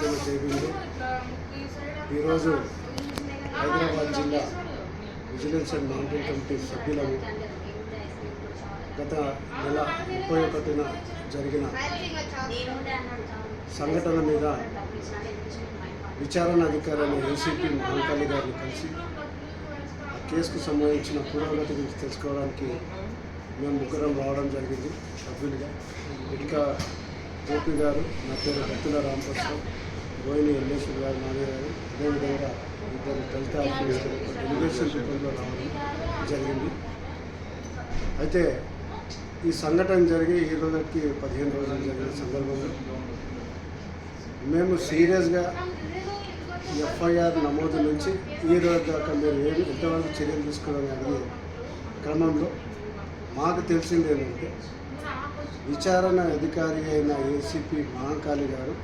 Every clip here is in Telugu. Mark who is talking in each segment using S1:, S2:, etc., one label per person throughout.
S1: ఉద్యమ జైబీలు ఈరోజు హైదరాబాద్ జిల్లా విజిలెన్స్ అండ్ మానిటరింగ్ కమిటీ సభ్యులము గత నెల ముప్పై ఒకటిన జరిగిన సంఘటన మీద విచారణ అధికారిని ఏసీపీ మహంకాళి గారిని కలిసి ఆ కేసుకు సంబంధించిన పురోగతి గురించి తెలుసుకోవడానికి మేము ముగ్గురం రావడం జరిగింది సభ్యులుగా. ఇంకా గోపి గారు నా పేరు గత్తుల రామప్రసాద్. రోహిణి ఎల్లేశ్వర్ గారు నాని గారు అదేవిధంగా ఇద్దరు దళిత ఆఫీసర్లు ఒక డెలిగేషన్ రూపంలో రావడం జరిగింది. అయితే ఈ సంఘటన జరిగి ఈ రోజుకి పదిహేను రోజులు జరిగిన సందర్భంలో మేము సీరియస్గా ఎఫ్ఐఆర్ నమోదు నుంచి ఈ రోజు దాకా మీరు ఏమి ఎంతవరకు చర్యలు తీసుకోవాలని అడిగే క్రమంలో మాకు తెలిసింది ఏంటంటే విచారణ అధికారి అయిన ఏసీపీ మహాకాళి గారు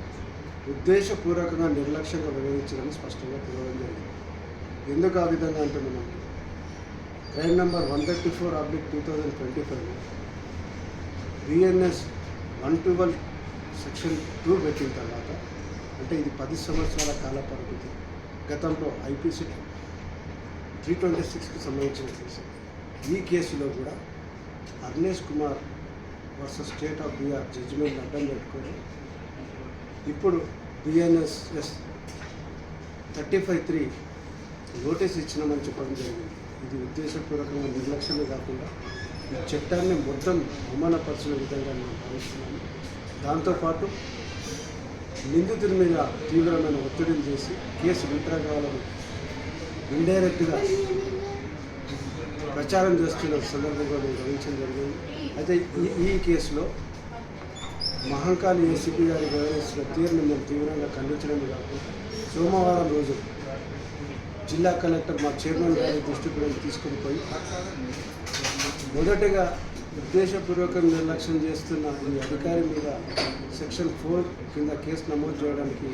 S1: ఉద్దేశపూర్వకంగా నిర్లక్ష్యంగా వివరించడం స్పష్టంగా తెలియడం జరిగింది. ఎందుకు ఆ విధంగా అంటున్నాం crime number one thirty four oblique two thousand twenty five BNS one twelve section two పెట్టిన తర్వాత అంటే ఇది పది సంవత్సరాల కాల పరిమితి గతంలో ఐపీసీ త్రీ ట్వంటీ సిక్స్కి సంబంధించిన కేసు. ఈ కేసులో కూడా Arnesh Kumar versus state of Bihar judgement అడ్డం పెట్టుకొని ఇప్పుడు BNSS thirty five three notice ఇచ్చినామని చెప్పడం జరిగింది. ఇది ఉద్దేశపూర్వకంగా నిర్లక్ష్యమే కాకుండా ఈ చట్టాన్ని మొత్తం అవమానపరిచిన విధంగా మేము భావిస్తున్నాము. దాంతోపాటు నిందితుడి మీద తీవ్రమైన ఒత్తిడిని చేసి కేసు విత్డ్రా కావాలని ఇండైరెక్ట్గా ప్రచారం చేస్తున్న సందర్భంగా మేము గమనించడం జరిగింది. అయితే ఈ ఈ కేసులో మహంకాళి ఏసీపీ గారి వ్యవహరిస్తున్న తీరును మేము తీవ్రంగా ఖండించడమే కాకుండా సోమవారం రోజు జిల్లా కలెక్టర్ మా చైర్మన్ గారి దృష్టికి తీసుకుని పోయి మొదటగా ఉద్దేశపూర్వకం నిర్లక్ష్యం చేస్తున్న ఈ అధికారి మీద సెక్షన్ ఫోర్ కింద కేసు నమోదు చేయడానికి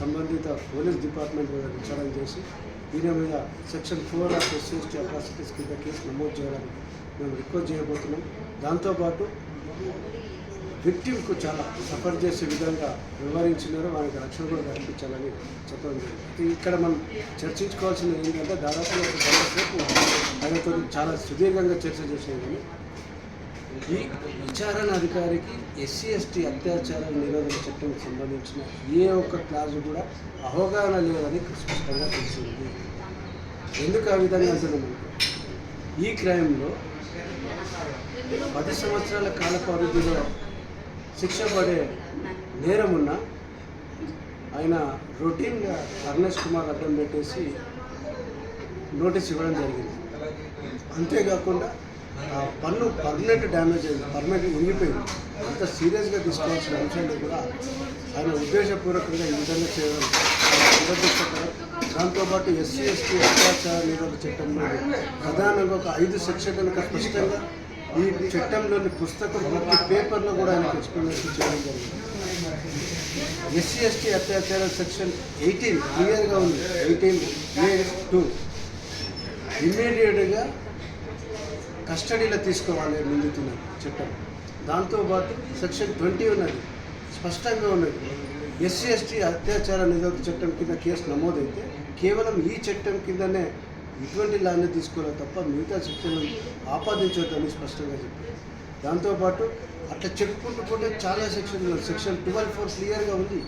S1: సంబంధిత పోలీస్ డిపార్ట్మెంట్ మీద విచారణ చేసి దీని మీద section four of SC atrocities కింద కేసు నమోదు చేయడానికి మేము రిక్వెస్ట్ చేయబోతున్నాం. దాంతోపాటు విక్టిమ్కు చాలా సఫర్ చేసే విధంగా వ్యవహరించినారో వారికి రక్షణ కూడా కల్పించాలని చెప్పడం జరిగింది. ఇక్కడ మనం చర్చించుకోవాల్సింది ఏంటంటే దాదాపు ఒక గంట సేపు ఆయనతో చాలా సుదీర్ఘంగా చర్చ చేసేది ఈ విచారణ అధికారికి ఎస్సీ ఎస్టీ అత్యాచార నిరోధక చట్టానికి సంబంధించిన ఏ ఒక్క క్లాజు కూడా అవగాహన లేదని స్పష్టంగా తెలిసింది. ఎందుకు ఆ విధంగా అంటున్నాం ఈ క్రైమ్లో పది సంవత్సరాల కాల పరిధిలో శిక్ష పడే నేరం ఉన్న ఆయన రొటీన్గా అర్నేష్ కుమార్ అడ్డం పెట్టేసి నోటీస్ ఇవ్వడం జరిగింది. అంతేకాకుండా ఆ పన్ను పర్మనెంట్ డ్యామేజ్ అయింది పర్మనెంట్ ఉండిపోయింది. అంత సీరియస్గా తీసుకోవాల్సిన అంశాన్ని కూడా ఆయన ఉద్దేశపూర్వకంగా ఈ విధంగా చేయడం దురదృష్టకరం. దాంతోపాటు ఎస్సీ ఎస్టీ అత్యాచార నిరోధక చట్టంలో ప్రధానంగా ఒక ఐదు సెక్షన్ కనుక స్పష్టంగా ఈ చట్టంలోని పుస్తకం ప్రతి పేపర్లో కూడా ఆయనకు ఎక్స్ప్లెనేషన్ చేయడం జరిగింది. ఎస్సీ ఎస్టీ అత్యాచార సెక్షన్ ఎయిటీన్ క్లియర్గా ఉంది. Eighteen A two. ఇమ్మీడియట్గా కస్టడీలో తీసుకోవాలి నిందితున్న చట్టం. దాంతోపాటు సెక్షన్ ట్వంటీ ఉన్నది. స్పష్టంగా ఉన్నది. ఎస్సీ ఎస్టీ అత్యాచార నిరోధక చట్టం కింద కేసు నమోదైతే కేవలం ఈ చట్టం కిందనే ఇటువంటి ల్యాండ్ తీసుకోవాలి తప్ప మిగతా శిక్షణను ఆపాదించవద్దని స్పష్టంగా చెప్పారు. దాంతోపాటు అట్లా చెప్పుకుంటూ పోతే చాలా సెక్షన్ సెక్షన్ ట్వెల్వ్ ఫోర్ క్లియర్గా ఉంది.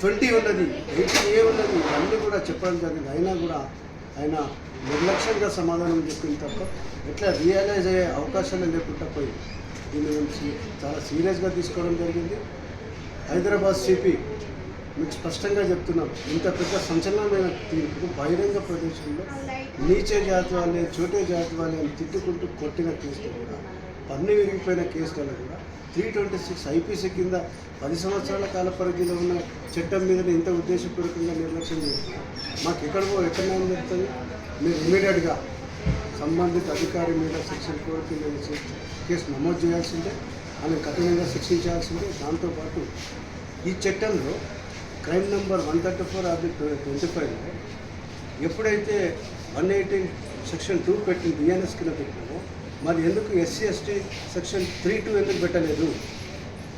S1: ట్వంటీ ఉన్నది ఎయిటీన్ ఏ ఉన్నది అన్నీ కూడా చెప్పడం జరిగింది. అయినా కూడా ఆయన నిర్లక్ష్యంగా సమాధానం చెప్పింది తప్ప ఎట్లా రియలైజ్ అయ్యే అవకాశాలు లేకుండా పోయి దీని గురించి చాలా సీరియస్గా తీసుకోవడం జరిగింది. హైదరాబాద్ సిపి మీకు స్పష్టంగా చెప్తున్నాం. ఇంత పెద్ద సంచలనమైన తీర్పు బహిరంగ ప్రదేశంలో నీచే జాతి వాళ్ళే చోటే జాతి వాళ్ళే అని తిట్టుకుంటూ కొట్టిన కేసులో కూడా పన్ను విరిగిపోయిన కేసులలో కూడా త్రీ ట్వంటీ సిక్స్ ఐపీసీ కింద పది సంవత్సరాల కాల పరిధిలో ఉన్న చట్టం మీద ఇంత ఉద్దేశపూర్వకంగా నిర్లక్ష్యం చేస్తున్నారు. మాకు ఎక్కడ ఎక్కడ న్యాయం జరుగుతుంది? మీరు ఇమీడియట్గా సంబంధిత అధికారి మీద సెక్షన్ ఫోర్ కింద కేసు నమోదు చేయాల్సిందే ఆమె కఠినంగా శిక్షించాల్సిందే. దాంతోపాటు ఈ చట్టంలో crime number one thirty four of twenty five ఎప్పుడైతే వన్ ఎయిటీన్ సెక్షన్ టూ పెట్టిన బిఎన్ఎస్ కింద పెట్టినామో మరి ఎందుకు SC ST section three two ఎందుకు పెట్టలేదు?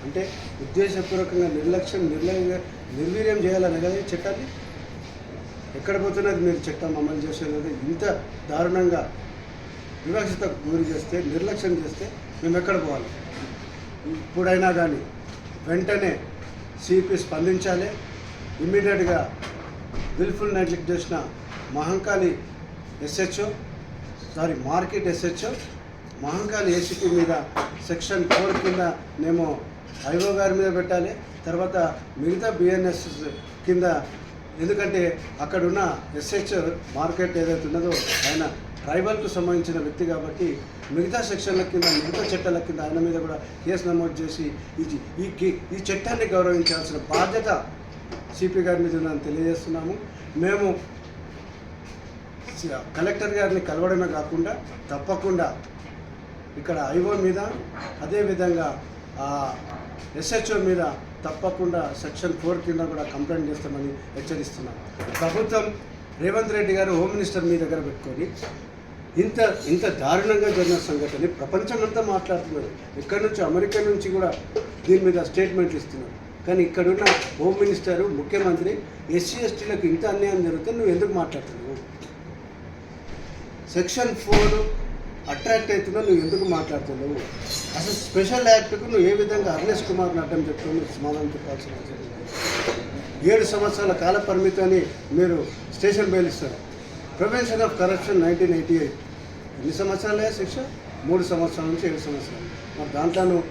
S1: అంటే ఉద్దేశపూర్వకంగా నిర్లక్ష్యం నిర్లయంగా నిర్వీర్యం చేయాలని కదా చట్టాన్ని? ఎక్కడ పోతున్నది మీరు చట్టం అమలు చేసేది? ఇంత దారుణంగా వివక్షత గురి చేస్తే నిర్లక్ష్యం చేస్తే మేము ఎక్కడ పోవాలి? ఇప్పుడైనా కానీ వెంటనే సిపి స్పందించాలి. ఇమ్మీడియట్గా విల్ఫుల్ నెగ్లెక్ట్ చేసిన Mahankali SHO sorry market SHO Mahankali ACP మీద సెక్షన్ ఫోర్ కింద మేము ఐఓ గారి మీద పెట్టాలి. తర్వాత మిగతా బిఎన్ఎస్ కింద ఎందుకంటే అక్కడున్న ఎస్హెచ్ మార్కెట్ ఏదైతే ఉన్నదో ఆయన ట్రైబల్కు సంబంధించిన వ్యక్తి కాబట్టి మిగతా సెక్షన్ల కింద మిగతా చట్టాల కింద ఆయన మీద కూడా కేసు నమోదు చేసి ఈ ఈ ఈ చట్టాన్ని గౌరవించాల్సిన బాధ్యత సిపి గారి మీద ఉందని తెలియజేస్తున్నాము. మేము కలెక్టర్ గారిని కలవడమే కాకుండా తప్పకుండా ఇక్కడ ఐఓ మీద అదేవిధంగా ఎస్హెచ్ఓ మీద తప్పకుండా సెక్షన్ ఫోర్ కింద కూడా కంప్లైంట్ చేస్తామని హెచ్చరిస్తున్నాం. ప్రభుత్వం రేవంత్ రెడ్డి గారు హోమ్ మినిస్టర్ మీ దగ్గర పెట్టుకొని ఇంత ఇంత దారుణంగా జరిగిన సంఘటన ప్రపంచమంతా మాట్లాడుతున్నారు. ఇక్కడ నుంచి అమెరికా నుంచి కూడా దీని మీద స్టేట్మెంట్లు ఇస్తున్నారు. కానీ ఇక్కడున్న హోమ్ మినిస్టర్ ముఖ్యమంత్రి ఎస్సీ ఎస్టీలకు ఇంత అన్యాయం జరుగుతుంది నువ్వు ఎందుకు మాట్లాడుతున్నావు? సెక్షన్ ఫోర్ అట్రాక్ట్ అవుతుందో నువ్వు ఎందుకు మాట్లాడుతున్నావు? అసలు స్పెషల్ యాక్ట్కు నువ్వు ఏ విధంగా అర్నేష్ కుమార్ నటం చెప్తున్నావు? నువ్వు సమాధానం చెప్పాల్సిన అవసరం ఏడు సంవత్సరాల కాల పరిమితాన్ని మీరు స్టేషన్ బయలుస్తారు ఇస్తారు. Prevention of corruption nineteen eighty eight ఎన్ని సంవత్సరాలే శిక్ష? మూడు సంవత్సరాల నుంచి ఏడు సంవత్సరాలు. మరి దాంట్లో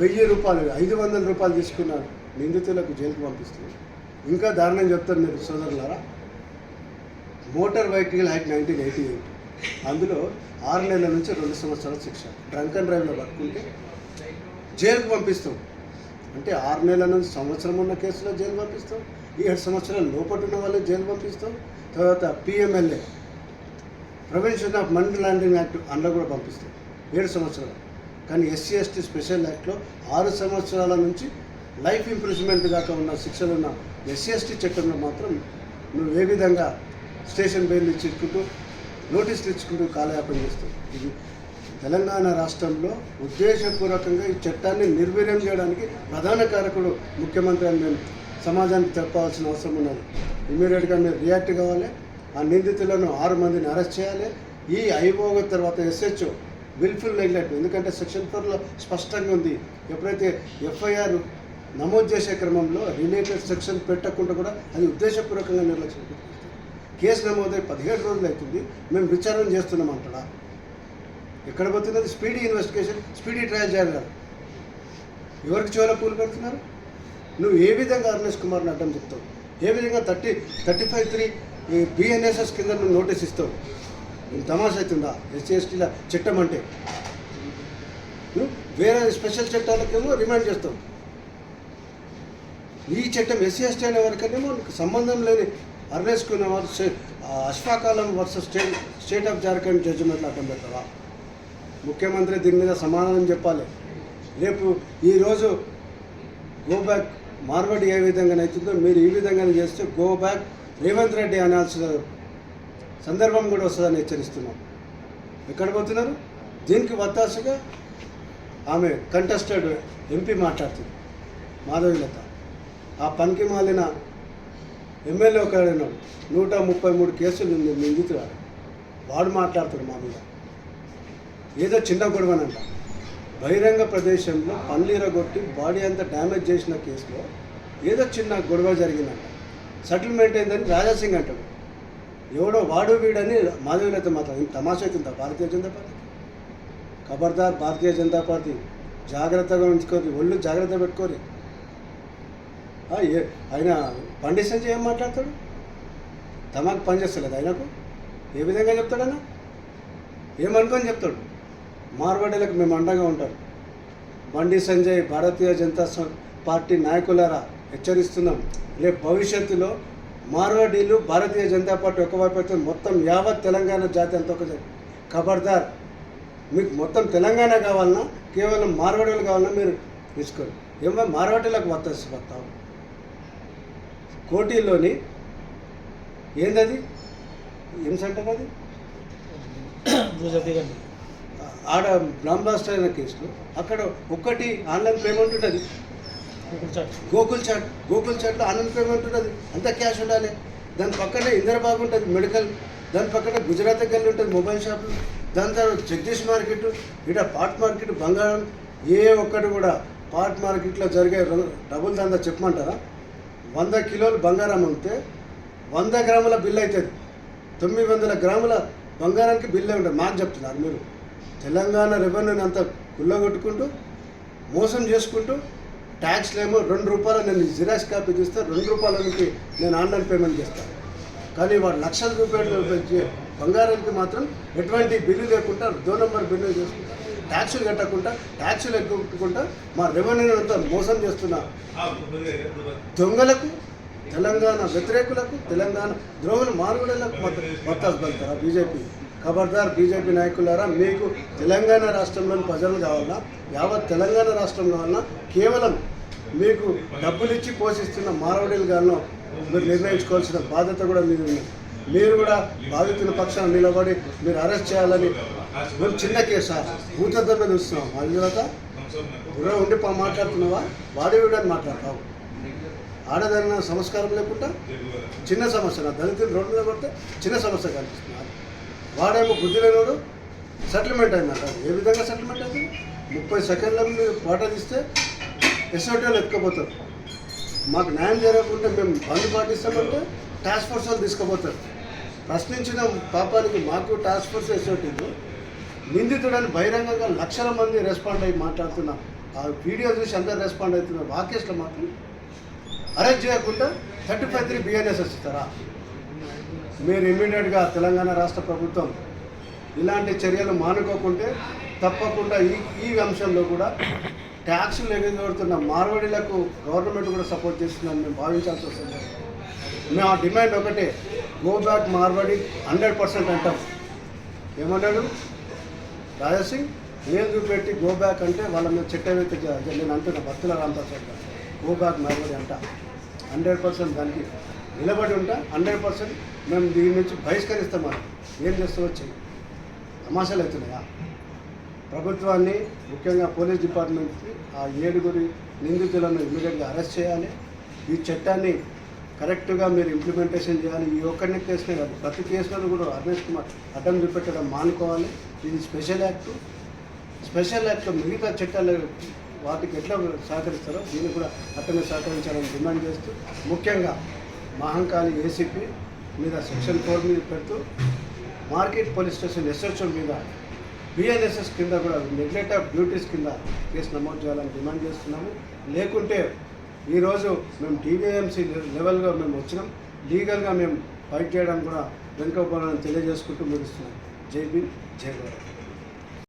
S1: వెయ్యి రూపాయలు ఐదు వందల రూపాయలు తీసుకున్నారు. నిందితులకు జైలుకు పంపిస్తుంది. ఇంకా దారుణం చెప్తారు మీరు సోదరులారా. Motor vehicle act nineteen eighty eight. అందులో ఆరు నెలల నుంచి రెండు సంవత్సరాల శిక్ష. డ్రంక్ అండ్ డ్రైవ్లో పట్టుకుంటే జైలుకు పంపిస్తాం. అంటే ఆరు నెలల నుంచి సంవత్సరం ఉన్న కేసులో జైలు పంపిస్తాం. ఏడు సంవత్సరాల లోపల ఉన్న వాళ్ళు జైలు పంపిస్తాం. తర్వాత PMLA prevention of money laundering act అందులో కూడా పంపిస్తాం. ఏడు సంవత్సరాలు. కానీ ఎస్సీ ఎస్టీ స్పెషల్ యాక్ట్లో ఆరు సంవత్సరాల నుంచి లైఫ్ ఇంప్రూవ్మెంట్ దాకా ఉన్న శిక్షలు ఉన్న ఎస్సీ ఎస్టీ చట్టంలో మాత్రం నువ్వు ఏ విధంగా స్టేషన్ బెయిల్ ఇచ్చుకుంటూ నోటీసులు ఇచ్చుకుంటూ కాలయాపన చేస్తావు? ఇది తెలంగాణ రాష్ట్రంలో ఉద్దేశపూర్వకంగా ఈ చట్టాన్ని నిర్వీర్యం చేయడానికి ప్రధాన కారకుడు ముఖ్యమంత్రి అని మేము సమాజానికి చెప్పాల్సిన అవసరం ఉన్నది. ఇమీడియట్గా మీరు రియాక్ట్ కావాలి. ఆ నిందితులను ఆరు మందిని అరెస్ట్ చేయాలి. ఈ ఐఓ తర్వాత ఎస్హెచ్ఓ విల్ఫుల్ నెగ్లెక్ట్ ఎందుకంటే సెక్షన్ ఫోర్లో స్పష్టంగా ఉంది. ఎప్పుడైతే ఎఫ్ఐఆర్ నమోదు చేసే క్రమంలో రిలేటెడ్ సెక్షన్ పెట్టకుండా కూడా అది ఉద్దేశపూర్వకంగా నిర్లక్ష్యం కేసు నమోదై పదిహేడు రోజులు అవుతుంది. మేము విచారణ చేస్తున్నాం అంటాడా? ఎక్కడ పోతున్నది స్పీడీ ఇన్వెస్టిగేషన్ స్పీడీ ట్రయల్ చేయాలి కదా ఎవరికి చెవుల పూలు పెడుతున్నారు నువ్వు ఏ విధంగా అరుణేష్ కుమార్ని అడ్డం చెప్తావు? ఏ విధంగా thirty thirty five three BNSS కింద నువ్వు నోటీస్ ఇస్తావు? నువ్వు తమాషా అవుతుందా? ఎస్సీ ఎస్టీల చట్టం అంటే? నువ్వు వేరే స్పెషల్ చట్టాలకేమో రిమాండ్ చేస్తావు. ఈ చట్టం ఎస్సీ ఎస్టీ అనే వరకనేమో సంబంధం లేని అరవేసుకున్న వారు అశ్వాకాలం versus state state of Jharkhand జడ్జిమెంట్లు అడ్డం పెట్టరా ముఖ్యమంత్రి దీని మీద సమాధానం చెప్పాలి. రేపు ఈరోజు గో బ్యాక్ మార్వడి ఏ విధంగా అవుతుందో మీరు ఈ విధంగా చేస్తే గో బ్యాక్ రేవంత్ రెడ్డి అనాల్సిన సందర్భం కూడా వస్తుందని హెచ్చరిస్తున్నాం. ఎక్కడ పోతున్నారు? దీనికి వత్తాసుగా ఆమె కంటెస్టెడ్ ఎంపీ మాట్లాడుతుంది. మాధవిలత. ఆ పనికి మాలిన ఎమ్మెల్యే ఒకడున్నాడు నూట ముప్పై మూడు కేసులు ఉంది నిందితుడు వాడు మాట్లాడతాడు మా మీద. ఏదో చిన్న గొడవనంట బహిరంగ ప్రదేశంలో పన్నీరగొట్టి బాడీ అంతా డ్యామేజ్ చేసిన కేసులో ఏదో చిన్న గొడవ జరిగిందంట. సెటిల్మెంట్ అయిందని రాజాసింగ్ అంటాడు. ఎవడో వాడు వీడని మాధవీలత మాత్రం తమాషా కింద భారతీయ జనతా పార్టీ? ఖబర్దార్ భారతీయ జనతా పార్టీ. జాగ్రత్తగా ఉంచుకోరి. ఒళ్ళు జాగ్రత్త పెట్టుకోరి. ఆయన బండి సంజయ్ ఏం మాట్లాడతాడు? తమాకు పనిచేస్తలేదు ఆయనకు? ఏ విధంగా చెప్తాడన్నా ఏమనుకొని చెప్తాడు? మార్వాడీలకు మేము అండగా ఉంటాం. బండి సంజయ్ భారతీయ జనతా పార్టీ నాయకులారా హెచ్చరిస్తున్నాం. రేపు భవిష్యత్తులో మార్వాడీలు భారతీయ జనతా పార్టీ ఒకవైపు అయితే మొత్తం యావత్ తెలంగాణ జాతి అంతా ఒక ఖబర్దార్ మీకు మొత్తం తెలంగాణ కావాలన్నా కేవలం మార్వాడీలు కావాలన్నా మీరు తీసుకోండి ఏమో మార్వాడీలకు వర్తసి కోటిలోని ఏందది? ఏం సెంటర్ అది? ఆడ బ్లాస్ట్ అయిన కేసులో అక్కడ ఒక్కటి ఆన్లైన్ పేమెంట్ ఉంటుంది. గోకుల్ చాట్. గోకుల్ చాట్లో ఆన్లైన్ పేమెంట్ ఉంటుంది. అంతా క్యాష్ ఉండాలి. దాని పక్కనే ఇందిరాబాగ్ ఉంటుంది మెడికల్ దాని పక్కన గుజరాత్ గల్లి ఉంటుంది మొబైల్ షాపులు దాని తర్వాత జగదీష్ మార్కెట్ ఇక్కడ పాట్ మార్కెట్ బంగారం ఏ ఒక్కటి కూడా పాట్ మార్కెట్లో జరిగే డబుల్ దందా చెప్పమంటారా? వంద కిలోలు బంగారం ఉంటే వంద గ్రాముల బిల్ అవుతుంది తొమ్మిది వందల గ్రాముల బంగారానికి బిల్ ఉంటుంది. మాకు చెప్తున్నారు మీరు. తెలంగాణ రెవెన్యూని అంత కుల్లగొట్టుకుంటూ మోసం చేసుకుంటూ ట్యాక్స్లు ఏమో రెండు రూపాయలు నేను జిరాక్స్ కాపీ తీస్తే రెండు రూపాయల నుంచి నేను ఆన్లైన్ పేమెంట్ చేస్తాను కానీ వాడు లక్షల రూపాయలు బంగారానికి మాత్రం ఎటువంటి బిల్లు లేకుండా దో నెంబర్ బిల్లు చేసుకుంటారు ట్యాక్సులు కట్టకుండా ట్యాక్సులు ఎక్కుకుంటా మా రెవెన్యూ అంతా మోసం చేస్తున్న. దొంగలకు తెలంగాణ వ్యతిరేకులకు తెలంగాణ ద్రోహులు మారుగుడలకు మత్తాసు పలుతారా బీజేపీ? ఖబర్దార్ బీజేపీ నాయకులారా మీకు తెలంగాణ రాష్ట్రంలోని ప్రజలు కావాలన్నా యావత్ తెలంగాణ రాష్ట్రం కావాలన్నా కేవలం మీకు డబ్బులు ఇచ్చి పోషిస్తున్న మారవడీలు గాను మీరు నిర్ణయించుకోవాల్సిన బాధ్యత కూడా మీరు మీరు కూడా బాధితుల పక్షాన నిలబడి మీరు అరెస్ట్ చేయాలని మేము చిన్న కేసా? భూతద్ద మీద చూస్తున్నాం మా తర్వాత? గుర్ర ఉండి మాట్లాడుతున్నావా? వాడే వీడని మాట్లాడతావు. ఆడదైన సంస్కారం లేకుండా చిన్న సమస్య. నా దళితులు రోడ్డు మీద చిన్న సమస్య కనిపిస్తున్నారు వాడేమో బుద్ధి లేనోడు సెటిల్మెంట్ అయిందంట ఏ విధంగా సెటిల్మెంట్ అయింది ముప్పై సెకండ్ల మీరు పాట తీస్తే ఎస్ఓటీలు ఎత్తుకుపోతారు. మాకు న్యాయం జరగకుండా మేము బంద్ పాటిస్తామంటే టాస్క్ ఫోర్స్ వాళ్ళు తీసుకుపోతారు. ప్రశ్నించిన పాపానికి మాకు టాస్క్ ఫోర్స్ ఎస్ఓటీలు నిందితుడని బహిరంగంగా లక్షల మంది రెస్పాండ్ అయ్యి మాట్లాడుతున్న ఆ వీడియో చూసి అందరు రెస్పాండ్ అవుతున్న వాకేష్లో మాత్రం అరెస్ట్ చేయకుండా థర్టీ ఫైవ్ త్రీ బిఎన్ఎస్ఎస్ ఇస్తారా మీరు ఇమ్మీడియట్గా తెలంగాణ రాష్ట్ర ప్రభుత్వం ఇలాంటి చర్యలు మానుకోకుంటే తప్పకుండా ఈ ఈ అంశంలో కూడా ట్యాక్సులు ఎగదొడుతున్న మార్వడీలకు గవర్నమెంట్ కూడా సపోర్ట్ చేస్తుందని మేము భావించాల్సి వస్తుంది. మేము ఆ డిమాండ్ ఒకటే go back Marwadi hundred percent అంటాం. ఏమన్నాడు? రాజసింగ్ నేను చూపెట్టి గో బ్యాక్ అంటే వాళ్ళ మీద చెట్టవేత నేను అంటున్నా భక్తుల రామప్రసాద్ గారు గో బ్యాక్ మరొకటి అంట. హండ్రెడ్ పర్సెంట్ దానికి నిలబడి ఉంటా. హండ్రెడ్ పర్సెంట్ మేము దీని నుంచి బహిష్కరిస్తాం మనం. ఏం చేస్తూ చెయ్యి. తమాషాలు అవుతున్నాయా? ప్రభుత్వాన్ని ముఖ్యంగా పోలీస్ డిపార్ట్మెంట్కి ఆ ఏడుగురి నిందితులను ఇమీడియట్గా అరెస్ట్ చేయాలి. ఈ చట్టాన్ని కరెక్ట్గా మీరు ఇంప్లిమెంటేషన్ చేయాలి. ఈ ఒక్కరిని కేసులే కాదు ప్రతి కేసులో కూడా అరెస్ట్ కుమార్ అడ్డం చూపెట్టడం మానుకోవాలి. ఇది స్పెషల్ యాక్ట్. స్పెషల్ యాక్ట్ మిగతా చట్టాలు వాటికి ఎట్లా సహకరిస్తారో దీన్ని కూడా అట్టనే సహకరించాలని డిమాండ్ చేస్తూ ముఖ్యంగా మహంకాళి ఏసీపీ మీద సెక్షన్ ఫోర్ మీద పెడుతూ మార్కెట్ పోలీస్ స్టేషన్ ఎస్హెచ్ఓ మీద బిఎన్ఎస్ఎస్ కింద కూడా నెగ్లెక్ట్ ఆఫ్ డ్యూటీస్ కింద కేసు నమోదు చేయాలని డిమాండ్ చేస్తున్నాము. లేకుంటే ఈరోజు మేము టీవీఎంసీ లెవెల్గా మేము వచ్చినాం. లీగల్గా మేము ఫైట్ చేయడానికి కూడా వెనుకపోవాలని తెలియజేసుకుంటూ ముగిస్తున్నాం. जय भीम जय भारत।